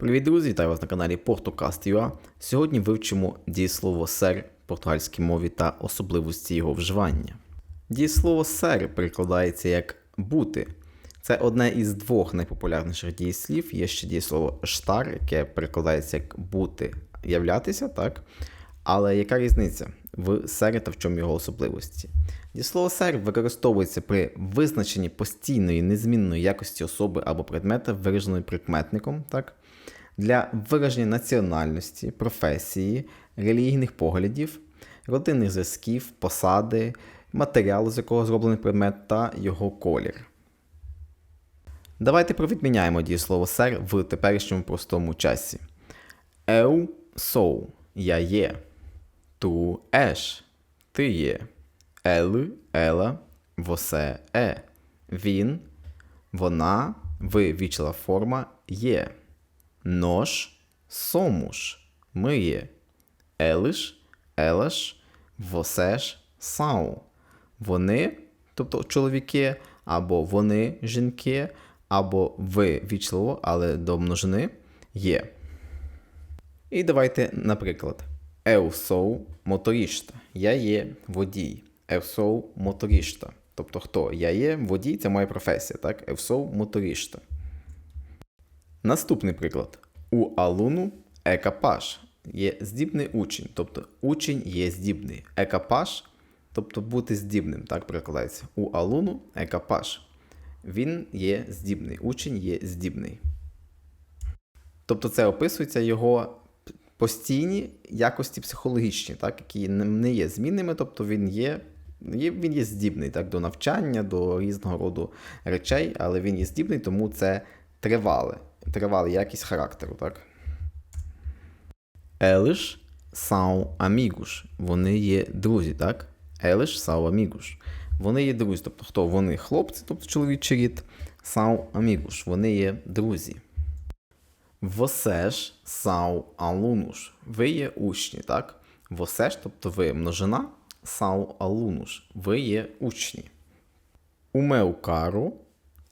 Привіт, друзі! Вітаю вас на каналі PortoCast.ua. Сьогодні вивчимо дієслово сер в португальській мові та особливості його вживання. Дієслово сер перекладається як бути. Це одне із двох найпопулярніших дієслів. Є ще дієслово штар, яке перекладається як бути, являтися, так? Але яка різниця в сері та в чому його особливості? Дієслово сер використовується при визначенні постійної незмінної якості особи або предмета, вираженої прикметником, так? для вираження національності, професії, релігійних поглядів, родинних зв'язків, посади, матеріалу, з якого зроблений предмет та його колір. Давайте провідміняємо дієслово сер в теперішньому простому часі. Eu sou – я є. Tu és – ти є. Ele – ела, você е. Він, вона, ви вічлива форма є. Nós somos – ми є. Eles – elas, vocês são. Вони, тобто чоловіки, або вони жінки, або ви вічливо, але до множини є. І давайте, наприклад, Eu sou моторista. Я є водій. Eu sou моторista. Тобто хто? Я є водій, це моя професія, так? Eu sou моторista. Наступний приклад. У алуну екапаж. Є здібний учень, тобто учень є здібний. Екапаж, тобто бути здібним, так перекладається. У алуну екапаж. Він є здібний. Учень є здібний. Тобто це описується його постійні якості психологічні, так, які не є змінними, тобто він є. Він є здібний так, до навчання, до різного роду речей, але він є здібний, тому це тривале. Тривала якість характеру, так? Eles são amigos. Вони є друзі, так? Eles são amigos. Вони є друзі. Тобто хто? Вони хлопці, тобто чоловічий рід. São amigos. Вони є друзі. Vocês são alunos. Ви є учні, так? Vocês, тобто ви множина. São alunos. Ви є учні. O meu carro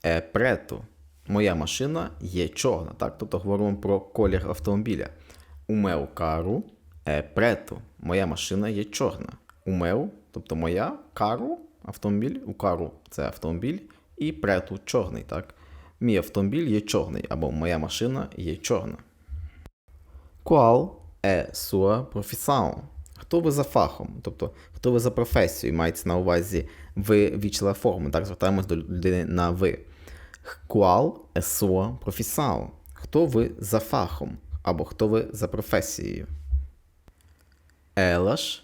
é preto. Моя машина є чорна, так? Тобто говоримо про колір автомобіля. У meu carro é preto. Моя машина є чорна. У meu, тобто моя carro, автомобіль, у carro – це автомобіль, і preto – чорний, так? Мій автомобіль є чорний, або моя машина є чорна. Qual é sua profissão? Хто ви за фахом? Тобто, хто ви за професією, мається на увазі ви вічлива форма, так? Звертаємось до людини на ви. Qual é sua profissão? Хто ви за фахом? Або хто ви за професією? Elas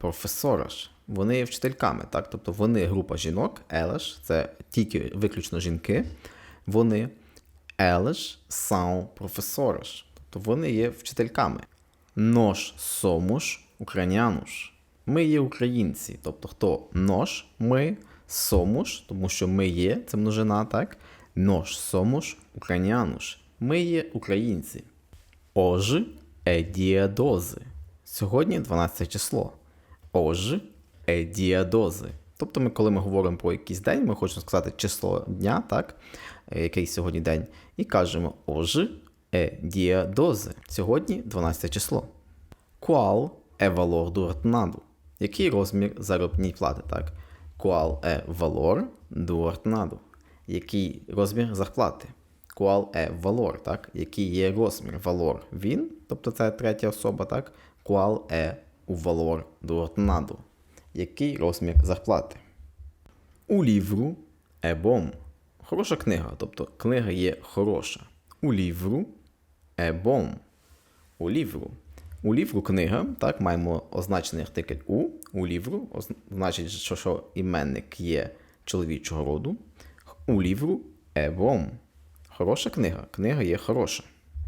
professoras. Вони є вчительками, так? Тобто вони група жінок, elas – це тільки виключно жінки. Вони são professoras. Тобто вони є вчительками. Nós somos ucranianos. Ми є українці. Тобто хто nós – ми, somos, тому що ми є, це множина, так? Nós somos ucranianos. Ми є українці. Dia 12. Сьогодні 12 число. Dia 12. Тобто, ми, коли ми говоримо про якийсь день, ми хочемо сказати число дня, так? Який сьогодні день, і кажемо dia 12. Сьогодні 12 число. Qual valor do ordenado? Який розмір заробітної плати, так? Qual valor do ordenado? Який розмір зарплати? Qual é valor, так? Який є розмір? Valor він, тобто це третя особа, так? Qual é o valor do ordenado? Який розмір зарплати? У livro é bom. Хороша книга, тобто книга є хороша. У livro é bom. У livro. У livro книга, так, маємо означений артикль у. У livro, значить, що, що іменник є чоловічого роду. У livro é bom. Хороша книга. Книга є хороша.